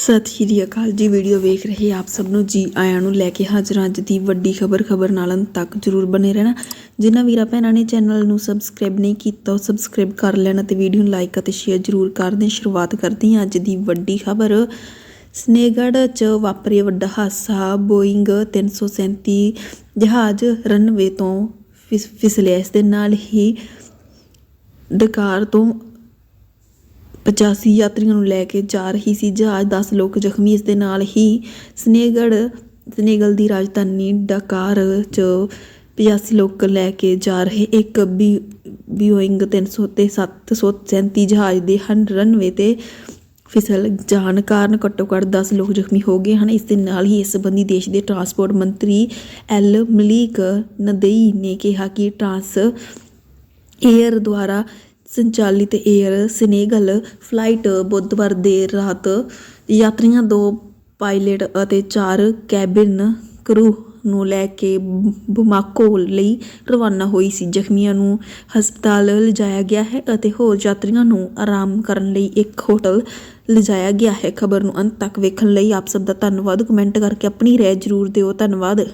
ਸਤਿ ਸ਼੍ਰੀ ਅਕਾਲ ਜੀ। ਵੀਡੀਓ ਵੇਖ ਰਹੇ ਆਪ ਸਭ ਨੂੰ। ਜੀ ਆਇਆਂ ਨੂੰ ਲੈ ਕੇ ਹਾਜ਼ਰ ਅੱਜ ਦੀ ਵੱਡੀ ਖਬਰ। ਖਬਰ ਨਾਲ ਅੰਤ ਤੱਕ ਜਰੂਰ ਬਨੇ ਰਹਿਣਾ। ਜਿਨ੍ਹਾਂ ਵੀਰਾਂ ਭੈਣਾਂ ਨੇ ਚੈਨਲ ਨੂੰ ਸਬਸਕ੍ਰਾਈਬ ਨਹੀਂ ਕੀਤਾ, ਉਹ ਸਬਸਕ੍ਰਾਈਬ ਕਰ ਲੈਣਾ ਤੇ ਵੀਡੀਓ ਨੂੰ ਲਾਈਕ ਅਤੇ ਸ਼ੇਅਰ ਜਰੂਰ ਕਰ ਦੇਣ। ਸ਼ੁਰੂਆਤ ਕਰਦੇ ਹਾਂ ਅੱਜ ਦੀ ਵੱਡੀ ਖਬਰ। ਸਨੇਗੜ ਚ ਵਾਪਰਿਆ ਵੱਡਾ ਹਾਦਸਾ। ਬੋਇੰਗ 337 ਜਹਾਜ਼ ਰਨਵੇ ਤੋਂ ਫਿਸ- ਫਿਸਲਿਆ। ਇਸ ਦੇ ਨਾਲ ਹੀ ਡਕਾਰ ਤੋਂ 85 ਯਾਤਰੀਆਂ ਨੂੰ ਲੈ ਕੇ ਜਾ ਰਹੀ ਸੀ ਜਹਾਜ਼। 10 ਲੋਕ ਜ਼ਖਮੀ। ਇਸ ਦੇ ਨਾਲ ਹੀ ਸਨੇਗੜ, ਸਨੇਗਲ ਦੀ ਰਾਜਧਾਨੀ ਡਕਾਰ ਚ 85 ਲੋਕ ਲੈ ਕੇ ਜਾ ਰਹੇ। ਇੱਕ ਬੀ ਬੋਇੰਗ 300 ਤੇ 737 ਜਹਾਜ਼ ਦੇ ਹਨ ਰਨਵੇ ਤੇ ਫਿਸਲ ਜਾਣ ਕਾਰਨ ਘੱਟੋ ਘੱਟ 10 ਲੋਕ ਜ਼ਖਮੀ ਹੋ ਗਏ ਹਨ। ਇਸ ਦੇ ਨਾਲ ਹੀ ਇਸ ਸੰਬੰਧੀ ਦੇਸ਼ ਦੇ ਟਰਾਂਸਪੋਰਟ ਮੰਤਰੀ ਐਲ ਮਲੀਕ ਨਦਈ ਨੇ ਕਿਹਾ ਕਿ ਟਰਾਂਸ ਏਅਰ ਦੁਆਰਾ ਸੰਚਾਲਿਤ ਏਅਰ ਸਨੇਗਲ ਫਲਾਈਟ ਬੁੱਧਵਾਰ ਦੇਰ ਰਾਤ ਯਾਤਰੀਆਂ ਦੋ ਪਾਇਲਟ ਅਤੇ ਚਾਰ ਕੈਬਿਨ ਕਰੂ ਨੂੰ ਲੈ ਕੇ ਬ- ਬਮਾਕੋ ਲਈ ਰਵਾਨਾ ਹੋਈ ਸੀ। ਜ਼ਖਮੀਆਂ ਨੂੰ ਹਸਪਤਾਲ ਲਿਜਾਇਆ ਗਿਆ ਹੈ ਅਤੇ ਹੋਰ ਯਾਤਰੀਆਂ ਨੂੰ ਆਰਾਮ ਕਰਨ ਲਈ ਇੱਕ ਹੋਟਲ ਲਿਜਾਇਆ ਗਿਆ ਹੈ। ਖਬਰ ਨੂੰ ਅੰਤ ਤੱਕ ਵੇਖਣ ਲਈ ਆਪ ਸਭ ਦਾ ਧੰਨਵਾਦ। ਕਮੈਂਟ ਕਰਕੇ ਆਪਣੀ ਰਾਏ ਜ਼ਰੂਰ ਦਿਓ। ਧੰਨਵਾਦ।